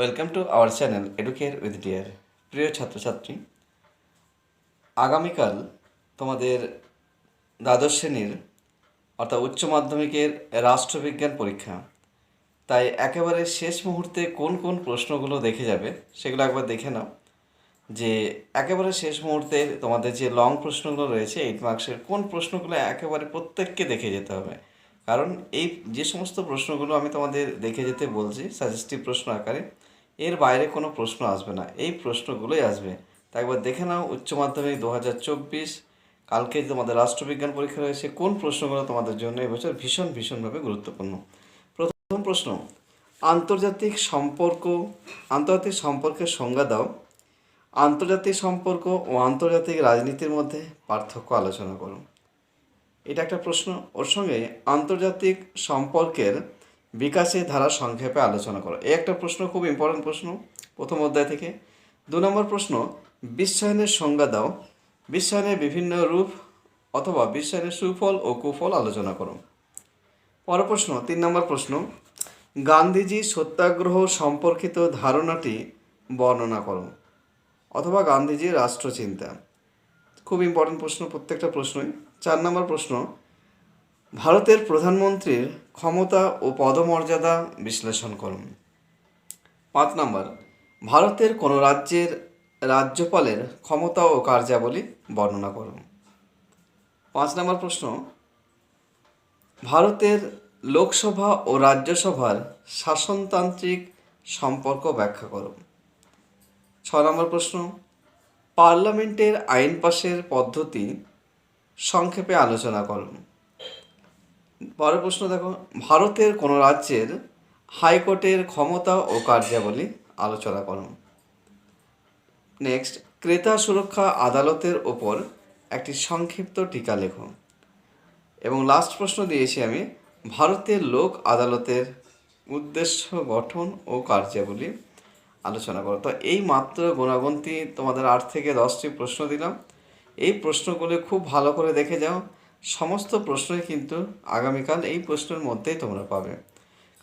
Welcome to our channel Educare with dear প্রিয় ছাত্রছাত্রী, আগামীকাল তোমাদের দ্বাদশ শ্রেণির, অর্থাৎ উচ্চ মাধ্যমিকের রাষ্ট্রবিজ্ঞান পরীক্ষা। তাই একেবারে শেষ মুহূর্তে কোন কোন প্রশ্নগুলো দেখে যাবে, সেগুলো একবার দেখে নাও। যে একেবারে শেষ মুহূর্তে তোমাদের যে লং প্রশ্নগুলো রয়েছে এইট মার্কসের কোন প্রশ্নগুলো একেবারে প্রত্যেককে দেখে যেতে হবে? কারণ এই যে সমস্ত প্রশ্নগুলো আমি তোমাদের দেখে যেতে বলছি সাজেস্টিভ প্রশ্ন আকারে এর বাইরে কোনো প্রশ্ন আসবে না। এই প্রশ্নগুলোই আসবে। তা একবার দেখে নাও, উচ্চ মাধ্যমিক দু হাজার চব্বিশ, কালকে তোমাদের রাষ্ট্রবিজ্ঞান পরীক্ষা রয়েছে, কোন প্রশ্নগুলো তোমাদের জন্য এবছর ভীষণ, ভীষণভাবে গুরুত্বপূর্ণ? প্রথম প্রশ্ন, আন্তর্জাতিক সম্পর্ক, আন্তর্জাতিক সম্পর্কের সংজ্ঞা দাও। আন্তর্জাতিক সম্পর্ক ও আন্তর্জাতিক রাজনীতির মধ্যে পার্থক্য আলোচনা করো। এটা একটা প্রশ্ন। ওর সঙ্গে, আন্তর্জাতিক সম্পর্কের বিকাশের ধারা সংক্ষেপে আলোচনা করো। এই একটা প্রশ্ন, খুব ইম্পর্টেন্ট প্রশ্ন, প্রথম অধ্যায় থেকে। দু নম্বর প্রশ্ন, বিশ্বায়নের সংজ্ঞা দাও। বিশ্বায়নের বিভিন্ন রূপ অথবা বিশ্বায়নের সুফল ও কুফল আলোচনা করো। পর প্রশ্ন, তিন নম্বর প্রশ্ন, গান্ধীজি সত্যাগ্রহ সম্পর্কিত ধারণাটি বর্ণনা করো, অথবা গান্ধীজির রাষ্ট্রচিন্তা। খুব ইম্পর্টেন্ট প্রশ্ন, প্রত্যেকটা প্রশ্নই। চার নম্বর প্রশ্ন, ভারতের প্রধানমন্ত্রীর ক্ষমতা ও পদমর্যাদা বিশ্লেষণ করুন। পাঁচ নম্বর, ভারতের কোনো রাজ্যের রাজ্যপালের ক্ষমতা ও কার্যাবলী বর্ণনা করুন। পাঁচ নম্বর প্রশ্ন, ভারতের লোকসভা ও রাজ্যসভার শাসনতান্ত্রিক সম্পর্ক ব্যাখ্যা করুন। ছ নম্বর প্রশ্ন, পার্লামেন্টের আইন পাশের পদ্ধতি সংক্ষেপে আলোচনা করুন। পরের প্রশ্ন দেখো, ভারতের কোনো রাজ্যের হাইকোর্টের ক্ষমতা ও কার্যাবলী আলোচনা করো। নেক্সট ক্রেতা সুরক্ষা আদালতের ওপর একটি সংক্ষিপ্ত টিকা লেখো। এবং লাস্ট প্রশ্ন দিয়েছি আমি, ভারতের লোক আদালতের উদ্দেশ্য, গঠন ও কার্যাবলী আলোচনা করো। তো এই মাত্র গুণাগুন্তি তোমাদের আট থেকে দশটি প্রশ্ন দিলাম। এই প্রশ্নগুলো খুব ভালো করে দেখে যাও। সমস্ত প্রশ্নই কিন্তু আগামীকাল এই প্রশ্নের মধ্যেই তোমরা পাবে।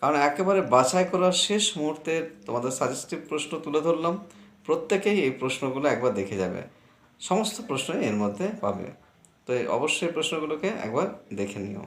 কারণ একেবারে বাছাই করার শেষ মুহূর্তে তোমাদের সাজেস্টিভ প্রশ্ন তুলে ধরলাম। প্রত্যেকেই এই প্রশ্নগুলো একবার দেখে যাবে। সমস্ত প্রশ্নই এর মধ্যে পাবে। তো অবশ্যই প্রশ্নগুলোকে একবার দেখে নিও।